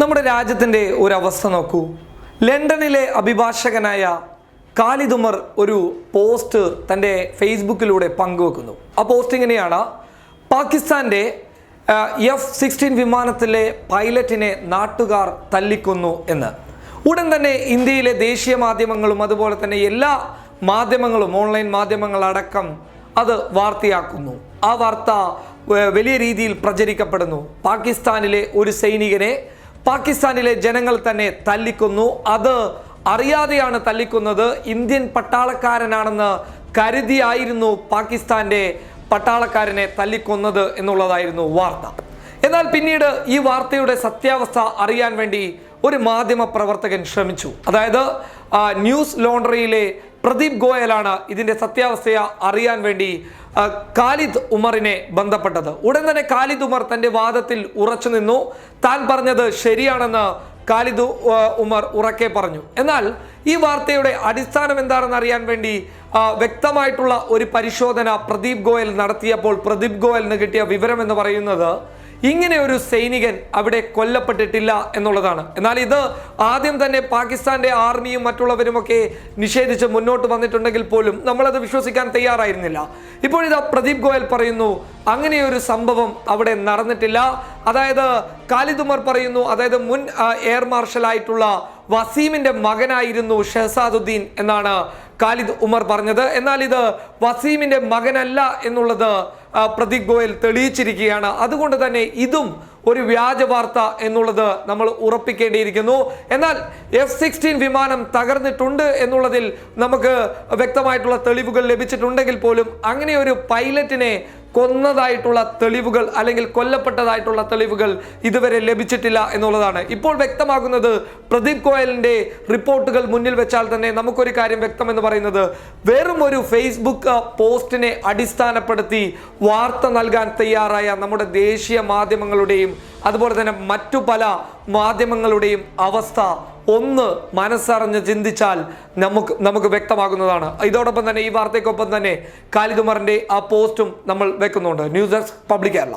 നമ്മുടെ രാജ്യത്തിന്റെ ഒരു അവസ്ഥ നോക്കൂ. ലണ്ടനിലെ അഭിഭാഷകനായ ഖാലിദ് ഒരു പോസ്റ്റ് തന്റെ ഫേസ്ബുക്കിലൂടെ പങ്കുവെക്കുന്നു. ആ പോസ്റ്റ് ഇങ്ങനെയാണ്. പാകിസ്ഥാന്റെ എഫ് സിക്സ്റ്റീൻ വിമാനത്തിലെ പൈലറ്റിനെ നാട്ടുകാർ തല്ലിക്കൊന്നു എന്ന്. ഉടൻ തന്നെ ഇന്ത്യയിലെ ദേശീയ മാധ്യമങ്ങളും അതുപോലെ തന്നെ എല്ലാ മാധ്യമങ്ങളും ഓൺലൈൻ മാധ്യമങ്ങളടക്കം അത് വാർത്തയാക്കുന്നു. ആ വാർത്ത വലിയ രീതിയിൽ പ്രചരിക്കപ്പെടുന്നു. പാകിസ്ഥാനിലെ ഒരു സൈനികനെ പാകിസ്ഥാനിലെ ജനങ്ങൾ തന്നെ തല്ലിക്കൊന്നു. അത് അറിയാതെയാണ് തല്ലിക്കുന്നത്. ഇന്ത്യൻ പട്ടാളക്കാരനാണെന്ന് കരുതിയായിരുന്നു പാകിസ്ഥാന്റെ പട്ടാളക്കാരനെ തല്ലിക്കൊന്നത് എന്നുള്ളതായിരുന്നു വാർത്ത. എന്നാൽ പിന്നീട് ഈ വാർത്തയുടെ സത്യാവസ്ഥ അറിയാൻ വേണ്ടി ഒരു മാധ്യമ പ്രവർത്തകൻ ശ്രമിച്ചു. അതായത് ന്യൂസ് ലോണ്ടറിയിലെ പ്രദീപ് ഗോയലാണ് ഇതിന്റെ സത്യാവസ്ഥയെ അറിയാൻ വേണ്ടി ഖാലിദ് ഉമറിനെ ബന്ധപ്പെട്ടത്. ഉടൻ തന്നെ ഖാലിദ് ഉമർ തന്റെ വാദത്തിൽ ഉറച്ചു നിന്നു. താൻ പറഞ്ഞത് ശരിയാണെന്ന് ഖാലിദ് ഉമർ ഉറക്കെ പറഞ്ഞു. എന്നാൽ ഈ വാർത്തയുടെ അടിസ്ഥാനം എന്താണെന്ന് അറിയാൻ വേണ്ടി വ്യക്തമായിട്ടുള്ള ഒരു പരിശോധന പ്രദീപ് ഗോയൽ നടത്തിയപ്പോൾ പ്രദീപ് ഗോയലിന് കിട്ടിയ വിവരം എന്ന് പറയുന്നത് ഇങ്ങനെ ഒരു സൈനികൻ അവിടെ കൊല്ലപ്പെട്ടിട്ടില്ല എന്നുള്ളതാണ്. എന്നാൽ ഇത് ആദ്യം തന്നെ പാകിസ്ഥാന്റെ ആർമിയും മറ്റുള്ളവരുമൊക്കെ നിഷേധിച്ച് മുന്നോട്ട് വന്നിട്ടുണ്ടെങ്കിൽ പോലും നമ്മളത് വിശ്വസിക്കാൻ തയ്യാറായിരുന്നില്ല. ഇപ്പോഴിതാ പ്രദീപ് ഗോയൽ പറയുന്നു അങ്ങനെ ഒരു സംഭവം അവിടെ നടന്നിട്ടില്ല. അതായത് കാലിദുമർ പറയുന്നു അതായത് മുൻ എയർ മാർഷൽ ആയിട്ടുള്ള വസീമിന്റെ മകനായിരുന്നു ഷഹസാദുദ്ദീൻ എന്നാണ് ഖാലിദ് ഉമർ പറഞ്ഞത്. എന്നാൽ ഇത് വസീമിന്റെ മകനല്ല എന്നുള്ളത് പ്രദീപ് ഗോയൽ തെളിയിച്ചിരിക്കുകയാണ്. അതുകൊണ്ട് തന്നെ ഇതും ഒരു വ്യാജ വാർത്ത എന്നുള്ളത് നമ്മൾ ഉറപ്പിക്കേണ്ടിയിരിക്കുന്നു. എന്നാൽ എഫ് സിക്സ്റ്റീൻ വിമാനം തകർന്നിട്ടുണ്ട് എന്നുള്ളതിൽ നമുക്ക് വ്യക്തമായിട്ടുള്ള തെളിവുകൾ ലഭിച്ചിട്ടുണ്ടെങ്കിൽ പോലും അങ്ങനെ ഒരു പൈലറ്റിനെ കൊന്നതായിട്ടുള്ള തെളിവുകൾ അല്ലെങ്കിൽ കൊല്ലപ്പെട്ടതായിട്ടുള്ള തെളിവുകൾ ഇതുവരെ ലഭിച്ചിട്ടില്ല എന്നുള്ളതാണ്. ഇപ്പോൾ വ്യക്തമാകുന്നത് പ്രദീപ് ഗോയലിന്റെ റിപ്പോർട്ടുകൾ മുന്നിൽ വെച്ചാൽ തന്നെ നമുക്കൊരു കാര്യം വ്യക്തമെന്ന് പറയുന്നത് വെറും ഒരു ഫേസ്ബുക്ക് പോസ്റ്റിനെ അടിസ്ഥാനപ്പെടുത്തി വാർത്ത നൽകാൻ തയ്യാറായ നമ്മുടെ ദേശീയ മാധ്യമങ്ങളുടെയും അതുപോലെ തന്നെ മറ്റു പല മാധ്യമങ്ങളുടെയും അവസ്ഥ ഒന്ന് മനസ്സറിഞ്ഞ് ചിന്തിച്ചാൽ നമുക്ക് നമുക്ക് വ്യക്തമാകുന്നതാണ്. ഇതോടൊപ്പം തന്നെ ഈ വാർത്തയ്ക്കൊപ്പം തന്നെ ഖാലിദ് ആ പോസ്റ്റും നമ്മൾ വെക്കുന്നുണ്ട്. News desk public Kerala.